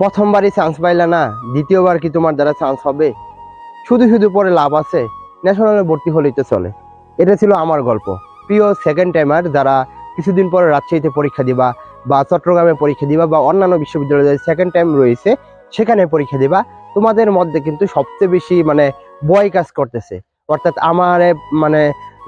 প্রথমবারই chance পাইলা না, দ্বিতীয়বার কি তোমার দ্বারা চান্স হবে? শুধু শুধু পরে লাভ আছে ন্যাশনালে ভর্তি হলেই তো চলে। এটা ছিল আমার গল্প। প্রিয় সেকেন্ড টাইমার যারা কিছুদিন পরে রাজশাহীতে পরীক্ষা দিবা বা চট্টগ্রামে পরীক্ষা দিবা বা অন্যান্য বিশ্ববিদ্যালয়ে সেকেন্ড টাইম রয়েছে, সেখানে পরীক্ষা দিবা। তোমাদের মধ্যে কিন্তু সবচেয়ে বেশি মানে বয় কাজ করতেছে। অর্থাৎ আমার মানে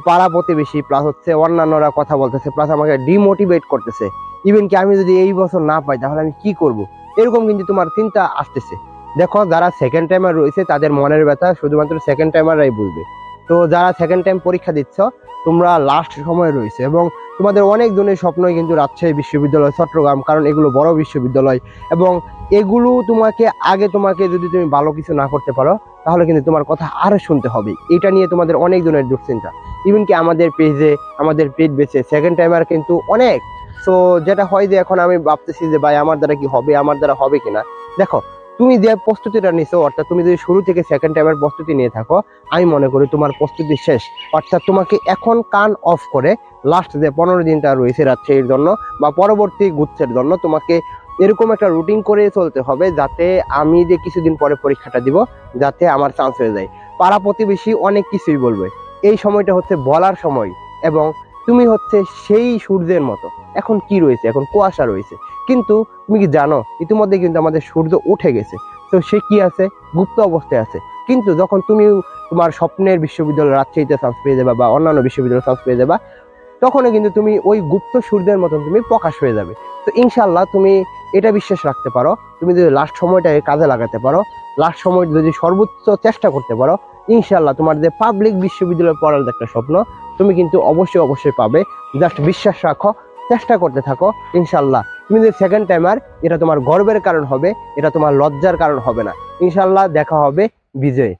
পাড়া প্রতিবেশী প্লাস হচ্ছে অন্যান্যরা কথা বলতেছে প্লাস আমাকে ডিমোটিভেট করতেছে। ইভেন কি আমি যদি এই বছর না পাই, তাহলে আমি কি করব? এরকম কিন্তু তোমার চিন্তা আসতেছে। দেখো, যারা সেকেন্ড টাইমার রয়েছে, তাদের মনের ব্যথা শুধুমাত্র সেকেন্ড টাইমাররাই বুঝবে। তো যারা সেকেন্ড টাইম পরীক্ষা দিচ্ছ, তোমরা লাস্ট সময় রয়েছে এবং তোমাদের অনেক জনের স্বপ্নই কিন্তু রাজশাহী বিশ্ববিদ্যালয়, চট্টগ্রাম, কারণ এগুলো বড় বিশ্ববিদ্যালয় এবং এগুলো তোমাকে আগে তোমাকে যদি তুমি ভালো কিছু না করতে পারো, তাহলে কিন্তু তোমার কথা আরও শুনতে হবে। এটা নিয়ে তোমাদের অনেক জনের দুশ্চিন্তা। ইভেন কি আমাদের পেজে আমাদের পেজ বেছে সেকেন্ড টাইমার কিন্তু অনেক সো যেটা হয় যে এখন আমি ভাবতেছি যে ভাই, আমার দ্বারা কি হবে? আমার দ্বারা হবে কিনা? দেখো, তুমি যে প্রস্তুতিটা নিছো, অর্থাৎ তুমি যদি শুরু থেকে সেকেন্ড টাইমের প্রস্তুতি নিয়ে থাকো, আমি মনে করি তোমার প্রস্তুতি শেষ। অর্থাৎ তোমাকে এখন কান অফ করে লাস্ট যে পনেরো দিনটা রয়েছে রাজশাহীর জন্য বা পরবর্তী গুচ্ছের জন্য তোমাকে এরকম একটা রুটিন করে চলতে হবে যাতে আমি যে কিছুদিন পরে পরীক্ষাটা দিব, যাতে আমার চান্স হয়ে যায়। পাড়া প্রতিবেশী অনেক কিছুই বলবে। এই সময়টা হচ্ছে বলার সময় এবং তুমি হচ্ছে সেই সূর্যের মতো। এখন কি রয়েছে? এখন কুয়াশা রয়েছে। কিন্তু তুমি কি জানো, ইতিমধ্যে কিন্তু আমাদের সূর্য উঠে গেছে। তো সে কি আছে? গুপ্ত অবস্থায় আছে। কিন্তু যখন তুমি তোমার স্বপ্নের বিশ্ববিদ্যালয়, রাজশাহীতে চান্স পেয়ে যাবা বা অন্যান্য বিশ্ববিদ্যালয়ে চান্স পেয়ে যাবা তখনই কিন্তু তুমি ওই গুপ্ত সূর্যের মতন তুমি প্রকাশ হয়ে যাবে। তো ইনশাল্লাহ তুমি এটা বিশ্বাস রাখতে পারো। তুমি যদি লাস্ট সময়টাকে কাজে লাগাতে পারো লাস্ট সময় যদি সর্বোচ্চ চেষ্টা করতে পারো ইনশাল্লাহ তোমার যে পাবলিক বিশ্ববিদ্যালয়ে পড়ার একটা স্বপ্ন তুমি কিন্তু অবশ্যই অবশ্যই পাবে। জাস্ট বিশ্বাস রাখো, চেষ্টা করতে থাকো, ইনশাল্লাহ। তুমি যে সেকেন্ড টাইমার এটা তোমার গর্বের কারণ হবে, এটা তোমার লজ্জার কারণ হবে না। ইনশাল্লাহ দেখা হবে বিজয়ে।